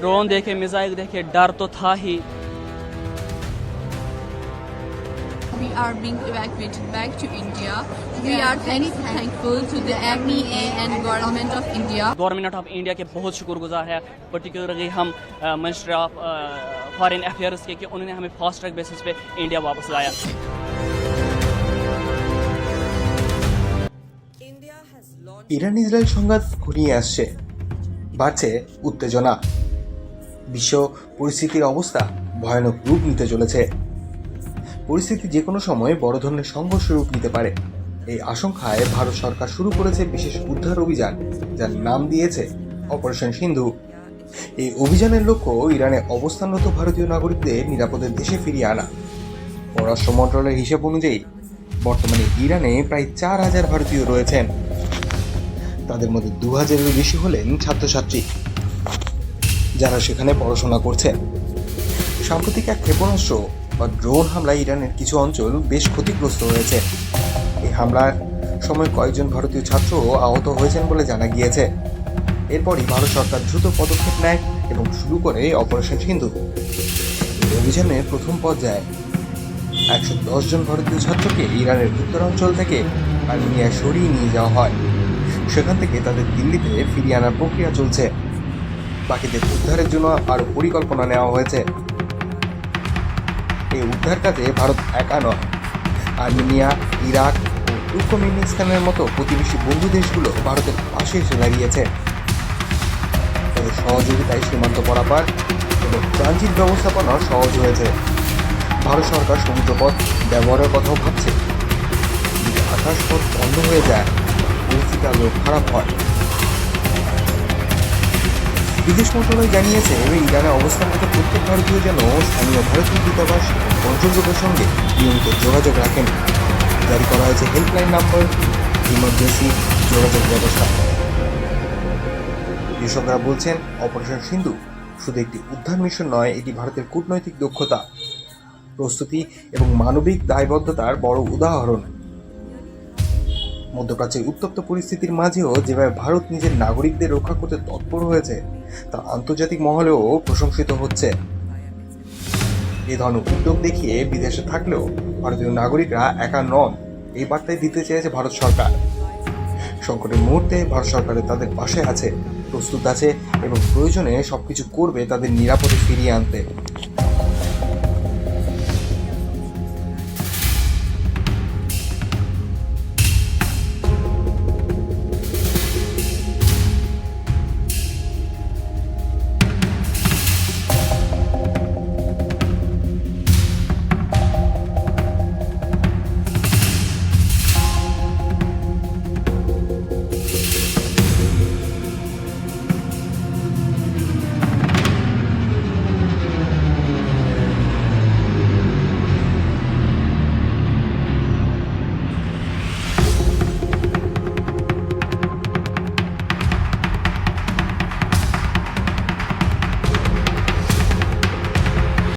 Drone देखे missile देखे डर तो था ही We are being evacuated back to India. We are very thankful to the MEA and government of India. Government of India के बहुत शुक्रगुजार है पर्टिकुलरली हम मिनिस्ट्री ऑफ फॉरेन अफेयर्स के कि उन्होंने हमें फास्ट ट्रैक बेसिस पे इंडिया वापस लाया ইরান ইসরায়েল সংঘাত ঘনিয়ে আসছে বাড়ছে উত্তেজনা বিশ্ব পরিস্থিতির অবস্থা ভয়ানক রূপ নিতে চলেছে। পরিস্থিতি যে কোনো সময় বড় ধরনের সংঘর্ষ রূপ নিতে পারে। এই আশঙ্কায় ভারত সরকার শুরু করেছে বিশেষ উদ্ধার অভিযান, যার নাম দিয়েছে অপারেশন সিন্ধু। এই অভিযানের লক্ষ্য ইরানে অবস্থানরত ভারতীয় নাগরিকদের নিরাপদে দেশে ফিরিয়ে আনা। পররাষ্ট্র মন্ত্রণালয়ের হিসেব অনুযায়ী, বর্তমানে ইরানে প্রায় চার হাজার ভারতীয় রয়েছেন। তাদের মধ্যে দু হাজারেরও বেশি হলেন ছাত্রছাত্রী। যারা সেখানে পড়াশোনা করছেন। সাম্প্রতিক এক ক্ষেপণাস্ত্র বা ড্রোন হামলায় ইরানের কিছু অঞ্চল বেশ ক্ষতিগ্রস্ত হয়েছে। এই হামলার সময় কয়েকজন ভারতীয় ছাত্র আহত হয়েছেন বলে জানা গিয়েছে। এরপরই ভারত সরকার দ্রুত পদক্ষেপ নেয় এবং শুরু করে অপারেশন সিন্ধু। অভিযানের প্রথম পর্যায়ে একশো দশ জন ভারতীয় ছাত্রকে ইরানের উত্তরাঞ্চল থেকে আর্মেনিয়ায় সরিয়ে নিয়ে যাওয়া হয়। সেখান থেকে তাদের দিল্লিতে ফিরিয়ে আনার প্রক্রিয়া চলছে। বাকিদের উদ্ধারের জন্য আরও পরিকল্পনা নেওয়া হয়েছে। এই উদ্ধার কাজে ভারত একা নয়। আর্মেনিয়া, ইরাক ও তুর্কমেনিস্তানের মতো প্রতিবেশী বন্ধু দেশগুলো ভারতের পাশে এসে দাঁড়িয়েছে। তাদের সহযোগিতায় সীমান্ত পরাপার এবং ট্রানজিট ব্যবস্থাপনা সহজ হয়েছে। ভারত সরকার সমুদ্রপথ ব্যবহারের কথাও ভাবছে। যদি আকাশপথ বন্ধ হয়ে যায়, পরিস্থিতি আরও খারাপ হয়। বিদেশ মন্ত্রণালয় জানিয়েছে ইরানে অবস্থানরত প্রত্যেক ভারতীয় যেন স্থানীয় ভারতীয় দূতাবাস এবং সঙ্গে নিয়মিত যোগাযোগ রাখেন। জারি করা হয়েছে হেল্পলাইন নাম্বার ইমার্জেন্সি যোগাযোগ ব্যবস্থা। কৃষকরা বলছেন, অপারেশন সিন্ধু শুধু একটি উদ্ধার মিশন নয়, এটি ভারতের কূটনৈতিক দক্ষতা, প্রস্তুতি এবং মানবিক দায়বদ্ধতার বড় উদাহরণ। মধ্যপ্রাচ্যের উত্তপ্ত পরিস্থিতির মাঝেও যেভাবে ভারত নিজের নাগরিকদের রক্ষা করতে তৎপর হয়েছে, তা আন্তর্জাতিক মহলেও প্রশংসিত হচ্ছে। এ ধরনের উদ্যোগ দেখিয়ে বিদেশে থাকলেও ভারতীয় নাগরিকরা একা নন, এই বার্তায় দিতে চেয়েছে ভারত সরকার। সংকটের মুহূর্তে ভারত সরকারের তাদের পাশে আছে, প্রস্তুত আছে এবং প্রয়োজনে সবকিছু করবে তাদের নিরাপদে ফিরিয়ে আনতে।